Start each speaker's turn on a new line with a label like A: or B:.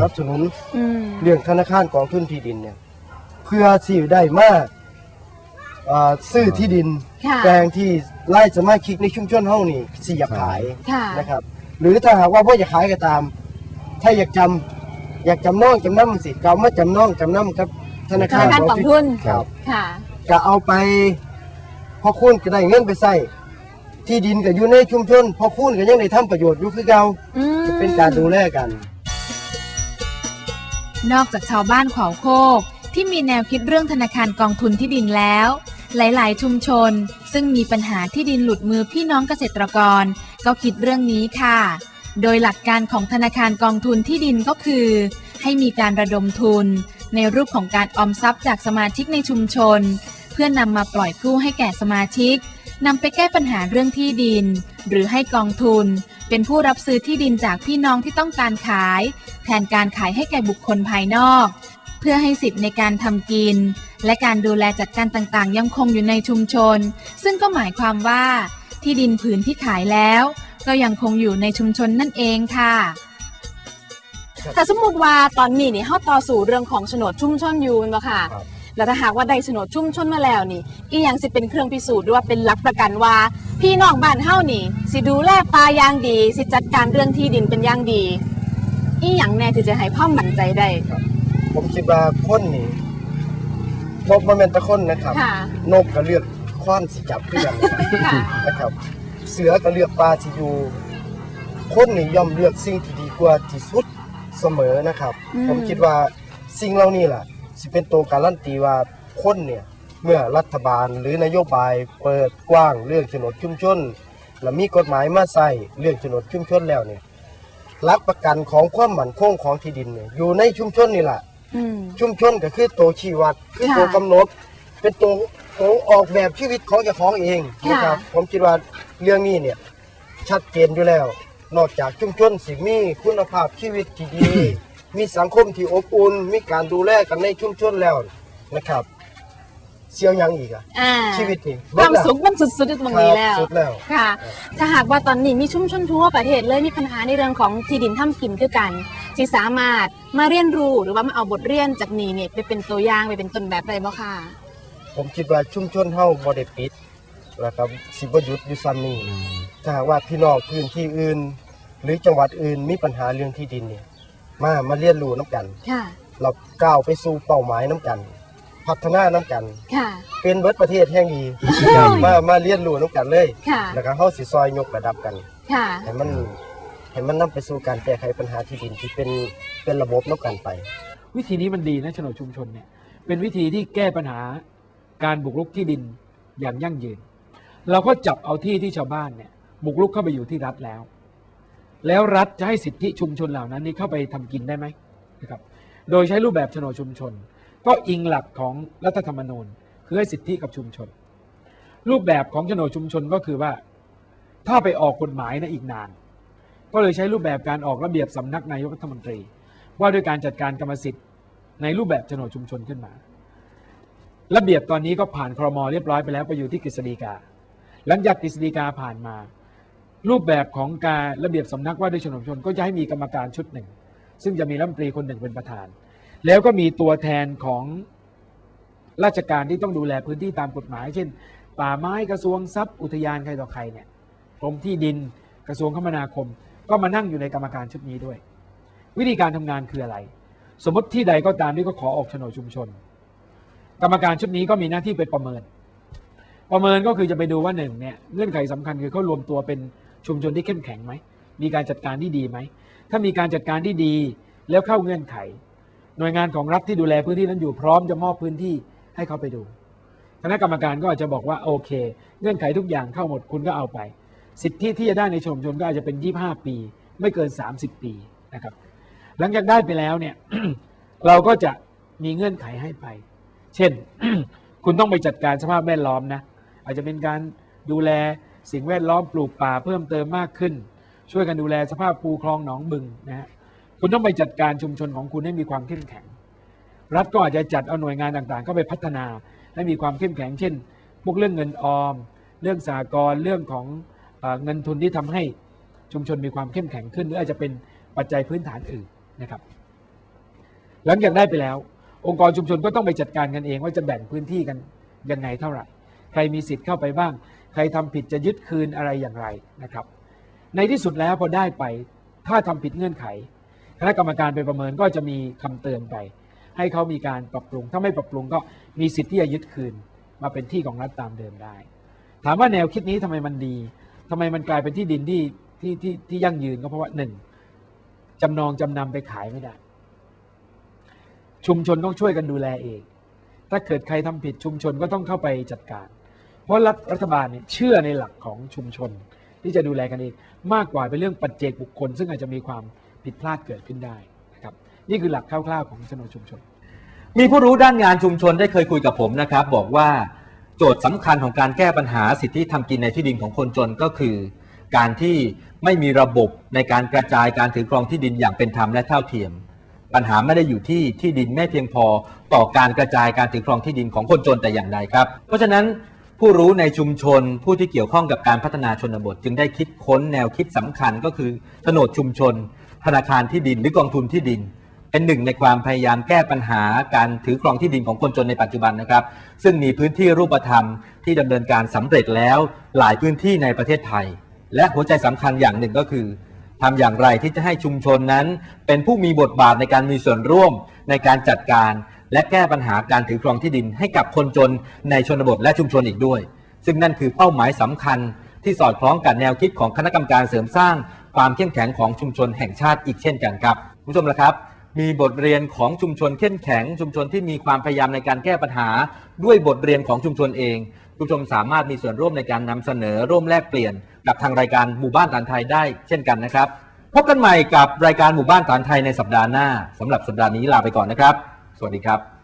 A: สนับสนุน
B: อืม
A: เรื่องธนาคารกองทุนที่ดินเนี่ยเพื่อสิได้มาเอ่อซื้อที่ดิน
B: ค่ะ
A: แปลงที่ไล่สมาชิกในชุมชนเฮานี่สิอยากขาย
B: ค่ะ
A: นะครับ หรือถ้าหากว่าพ่ออยากขายก็ตาม ถ้าอยากจำอยากจำนองจำนำสิเก่ามาจำนองจำนำครับธนา
B: ธ
A: คาร
B: นาคารกองทุน
A: ครับ
B: ค่ะ
A: ก็เอาไปพอคุณก็ได้เงินไปใส่ที่ดินก็อยู่ในชุมชนพอคุณก็ยังได้ทำประโยชน์อยู่คือเก่า
B: อืม
A: จะเป็นการดูแลกัน
C: นอกจากชาวบ้านขวาวโคก ที่มีแนวคิดเรื่องธนาคารกองทุนที่ดินแล้ว หลายๆ ชุมชน ซึ่งมีปัญหาที่ดินหลุดมือพี่น้องเกษตรกร ก็คิดเรื่องนี้ค่ะ โดยหลักการของธนาคารกองทุนที่ดินก็คือ ให้มีการระดมทุน ในรูปของการออมทรัพย์จากสมาชิกในชุมชน เพื่อนำมาปล่อยกู้ให้แก่สมาชิกนำไปแก้ปัญหาเรื่องที่ดิน หรือให้กองทุน เป็นผู้รับซื้อที่ดินจากพี่น้องที่ต้องการขาย แทนการขายให้แก่บุคคลภายนอก เพื่อให้สิทธิ์ในการทำกิน และการดูแลจัดการต่างๆ ยังคงอยู่ในชุมชน ซึ่งก็หมายความว่า ที่ดินผืนที่ขายแล้ว ก็ยังคงอยู่ในชุมชนนั่นเองค่ะ
B: ถ้าสมมติว่าตอนนี้นี่เฮาต่อสู่เรื่องของโฉนดชุมชนอยู่แม่นบ่ค่ะ
A: ครับ
B: แล้วถ้าหากว่าได้โฉนดชุมชนมาแล้วนี่อีหยังสิเป็นเครื่องพิสูจน์หรือว่าเป็นหลักประกันว่า พี่น้องบ้านเฮานี่ สิดูแลป่าอย่างดี สิจัดการเรื่องที่ดินเป็นอย่างดี อีหยังแน่ที่จะให้ความมั่นใจได้
A: ผมคิดว่าคนนี่นกมันเป็นแตะคนนะครับ
B: ค่ะ
A: นกก็เลือกคว้านสิจับเพื่อน
B: ค่ะ
A: นะครับ เสือก็เลือกปลาสิอยู่คนนี่ย่อมเลือกสิ่งที่ดีกว่าที่สุดเสมอนะครับ
B: อืม
A: ผมคิดว่าสิ่งเหล่านี้ล่ะสิเป็นตัวการันตีว่าคนเนี่ย เมื่อรัฐบาลหรือนโยบายเปิดกว้างเรื่องโฉนดชุมชน และมีกฎหมายมาใส่เรื่องโฉนดชุมชนแล้วเนี่ยหลักประกันของความมั่นคงของที่ดินเนี่ยอยู่ในชุมชนนี่แหละ
B: อืม
A: ชุมชนก็คือตัวชี้วัดคือ
B: ค่ะ
A: ตัวกำหนด เป็นตัวตัวออกแบบชีวิตของเจ้าของเอง
B: ค่ะ
A: นะครับ ผมคิดว่าเรื่องนี้เนี่ยชัดเจนอยู่แล้ว นอกจากชุมชนสิมีคุณภาพชีวิตที่ดี มีสังคมที่อบอุ่นมีการดูแลกันในชุมชนแล้วนะครับ เสียวหยังอีกอะ
B: อ่า
A: ชีวิตนี่
B: ความสุขมันสุดๆอยู่ตรงนี้แล้ว
A: สุดแล้ว
B: ค่ะ ถ้าหากว่าตอนนี้มีชุมชนทั่วประเทศเลยมีปัญหาในเรื่องของที่ดินทำกินคือกันที่สามารถมาเรียนรู้หรือว่ามาเอาบทเรียนจากนี้เนี่ยไปเป็นตัวอย่างไปเป็นต้นแบบได้บ่ค่ะ
A: ผมคิดว่าชุมชนเฮาบ่ได้ปิดแล้วก็สิบ่หยุดอยู่ซ้ำนี้ถ้าหากว่าพี่น้องพื้นที่อื่น หรือจังหวัดอื่นมีปัญหาเรื่องที่ดินเนี่ยมามาเรียนรู้น้ำกัน
B: ค่ะ
A: เราก้าวไปสู่เป้าหมายน้ำกัน พัฒนาน้ำกัน
B: ค่ะ
A: เป็นเบิดประเทศแห่งดี
B: ใช่
A: มามาเรียนรู้น้ำกันเลย
B: ค่ะ
A: แล้วก็เฮาสิซอยยกระดับกัน
B: ค่ะ
A: ให้มันให้มันนำไปสู่การแก้ไขปัญหาที่ดินที่เป็นเป็นระบบน้ำกันไป
D: วิธีนี้มันดีนะโฉนดชุมชนเนี่ยเป็นวิธีที่แก้ปัญหาการบุกรุกที่ดินอย่างยั่งยืน เราก็จับเอาที่ที่ชาวบ้านเนี่ยบุกรุกเข้าไปอยู่ที่รัฐแล้ว แล้วรัฐจะให้สิทธิชุมชนเหล่านั้นนี่เข้าไปทำกินได้ไหมนะครับโดยใช้รูปแบบโฉนดชุมชน ก็อิงหลักของรัฐธรรมนูญ คือให้สิทธิกับชุมชน รูปแบบของโฉนดชุมชนก็คือว่า ถ้าไปออกกฎหมายนะอีกนาน ก็เลยใช้รูปแบบการออกระเบียบสำนักนายกรัฐมนตรี ว่าด้วยการจัดการกรรมสิทธิ์ในรูปแบบโฉนดชุมชนขึ้นมา ระเบียบตอนนี้ก็ผ่านครมเรียบร้อยไปแล้วไปอยู่ที่กฤษฎีกา หลังจากกฤษฎีกาผ่านมา รูปแบบของการระเบียบสำนักว่าด้วยโฉนดชุมชนก็จะให้มีกรรมการชุดหนึ่ง ซึ่งจะมีรัฐมนตรีคนหนึ่งเป็นประธาน แล้วก็มีตัวแทนของราชการที่ต้องดูแลพื้นที่ตามกฎหมาย เช่น ป่าไม้กระทรวงทรัพย์อุทยานใครต่อใครเนี่ยกรมที่ดินกระทรวงคมนาคม ก็มานั่งอยู่ในกรรมการชุดนี้ด้วย วิธีการทำงานคืออะไร สมมติที่ใดก็ตามที่ก็ขอออกโฉนดชุมชน กรรมการชุดนี้ก็มีหน้าที่ไปประเมิน ประเมินก็คือจะไปดูว่าหนึ่งเนี่ยเงื่อนไขสำคัญคือเขารวมตัวเป็นชุมชนที่เข้มแข็งไหมมีการจัดการที่ดีไหมถ้ามีการจัดการที่ดีแล้วเข้าเงื่อนไข หน่วยงานของรัฐที่ดูแลพื้นที่นั้นอยู่พร้อมจะมอบพื้นที่ให้เขาไปดู คณะกรรมการก็อาจจะบอกว่าโอเค เงื่อนไขทุกอย่างเข้าหมดคุณก็เอาไป สิทธิที่จะได้ในชมชนก็อาจจะเป็น 25 ปี ไม่เกิน 30 ปีนะครับ หลังจากได้ไปแล้วเนี่ยเราก็จะมีเงื่อนไขให้ไป เช่น คุณต้องไปจัดการสภาพแวดล้อมนะอาจจะเป็นการดูแลสิ่งแวดล้อมปลูกป่าเพิ่มเติมมากขึ้น ช่วยกันดูแลสภาพภูคลองหนองบึงนะฮะ คุณต้องไปจัดการชุมชนของคุณให้มีความเข้มแข็ง รัฐก็อาจจะจัดเอาหน่วยงานต่างๆเข้าไปพัฒนาให้มีความเข้มแข็ง เช่น พวกเรื่องเงินออม เรื่องสากลเรื่องของเอเงินทุนที่ทำให้ชุมชนมีความเข้มแข็งขึ้น หรืออาจจะเป็นปัจจัยพื้นฐานอื่นนะครับ หลังจากได้ไปแล้ว องค์กรชุมชนก็ต้องไปจัดการกันเองว่าจะแบ่งพื้นที่กันยังไงเท่าไหร่ ใครมีสิทธิ์เข้าไปบ้าง ใครทำผิดจะยึดคืนอะไรอย่างไรนะครับ ในที่สุดแล้วพอได้ไปถ้าทำผิดเงื่อนไข คณะกรรมการไปประเมินก็จะมีคำเตือนไป ให้เขามีการปรับปรุง ถ้าไม่ปรับปรุงก็มีสิทธิ์ที่จะยึดคืน มาเป็นที่ของรัฐตามเดิมได้ ถามว่าแนวคิดนี้ทำไมมันดีทำไมมันกลายเป็นที่ดินที่ที่ที่ที่ยั่งยืนก็เพราะว่าหนึ่งจำนองจำนำไปขายไม่ได้ ชุมชนต้องช่วยกันดูแลเอง ถ้าเกิดใครทำผิดชุมชนก็ต้องเข้าไปจัดการ เพราะรัฐรัฐบาลเนี่ยเชื่อในหลักของชุมชนที่จะดูแลกันเอง มากกว่าเป็นเรื่องปัจเจกบุคคล ซึ่งอาจจะมีความ ผิดพลาดเกิดขึ้นได้นะครับนี่คือหลักคร่าวๆของโฉนชุมชน
E: มีผู้รู้ด้านงานชุมชนได้เคยคุยกับผมนะครับ บอกว่าโจทย์สำคัญของการแก้ปัญหาสิทธิทำกินในที่ดินของคนจนก็คือ การที่ไม่มีระบบในการกระจายการถือครองที่ดินอย่างเป็นธรรมและเท่าเทียม ปัญหาไม่ได้อยู่ที่ที่ดินไม่เพียงพอต่อการกระจายการถือครองที่ดินของคนจนแต่อย่างใดครับ เพราะฉะนั้น ผู้รู้ในชุมชนผู้ที่เกี่ยวข้องกับการพัฒนาชนบท จึงได้คิดค้นแนวคิดสำคัญก็คือโฉนดชุมชน ธนาคารที่ดินหรือกองทุนที่ดิน เป็นหนึ่งในความพยายามแก้ปัญหาการถือครองที่ดินของคนจนในปัจจุบันนะครับ ซึ่งมีพื้นที่รูปธรรมที่ดำเนินการสำเร็จแล้วหลายพื้นที่ในประเทศไทย และหัวใจสำคัญอย่างหนึ่งก็คือทำอย่างไรที่จะให้ชุมชนนั้น เป็นผู้มีบทบาทในการมีส่วนร่วมในการจัดการ และแก้ปัญหาการถือครองที่ดินให้กับคนจนในชนบทและชุมชนอีกด้วย ซึ่งนั่นคือเป้าหมายสำคัญ ที่สอดคล้องกับแนวคิดของคณะกรรมการเสริมสร้าง ความเข้มแข็งของชุมชนแห่งชาติอีกเช่นกันครับคุณผู้ชมละครับ มีบทเรียนของชุมชนเข้มแข็ง ชุมชนที่มีความพยายามในการแก้ปัญหา ด้วยบทเรียนของชุมชนเองคุณผู้ชมสามารถมีส่วนร่วมในการนำเสนอร่วมแลกเปลี่ยน กับทางรายการหมู่บ้านฐานไทยได้เช่นกันนะครับพบกันใหม่กับรายการหมู่บ้านฐานไทยในสัปดาห์หน้าสำหรับสัปดาห์นี้ลาไปก่อนนะครับ สวัสดีครับ